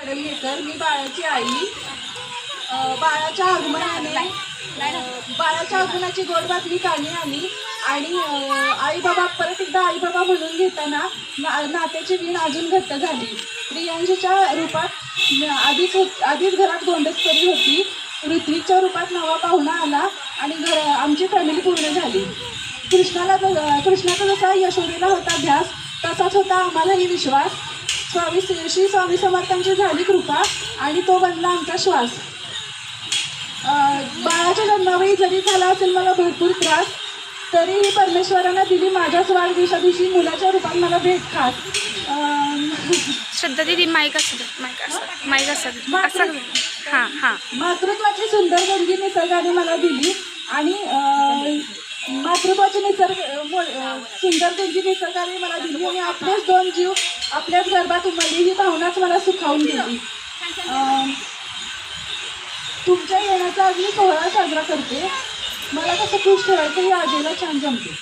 पडलनेकर मी बाळाची आई. बाळाच्या आगमनाने बाळाच्या आगमनाची गोड बातमी काढली आली आणि आई बाबा परत एकदा आई बाबा म्हणून घेताना ना- नात्याची वीण अजून घट्ट झाली. प्रियांशीच्या रूपात आधीच होत आधीच घरात गोंडसपरी होती. ऋत्विकच्या रूपात नवा पाहुणा आला आणि घर आमची फॅमिली पूर्ण झाली. कृष्णाला कृष्णाचा जसा यशोदेला होता ध्यास तसाच होता आम्हालाही विश्वास. स्वामी श्री स्वामी समर्थांची झाली कृपा आणि तो बनला आमचा श्वास. बाळाच्या जन्मावेळी जरी झाला असेल मला भरपूर त्रास तरीही परमेश्वरानं दिली माझ्याच वाढदिवसा दिवशी मुलाच्या रूपात मला भेट खास. अं, श्रद्धा दिदी माईक असू दे माईक असं माईक असं दे. असं हां हां. मातृत्वाची सुंदर देणगी निसर्गाने मला दिली आणि मातृत्वाची निसर्ग सुंदर देणगी निसर्गाने मला दिली. आणि आपलेच दोन जीव आपल्याच गर्भात उमलली ही भावनाच मला सुखावून गेली. तुमच्या येण्याचा आज मी सोहळा साजरा करते. मला कसं खुश ठेवायचं हे आजीला छान जमते.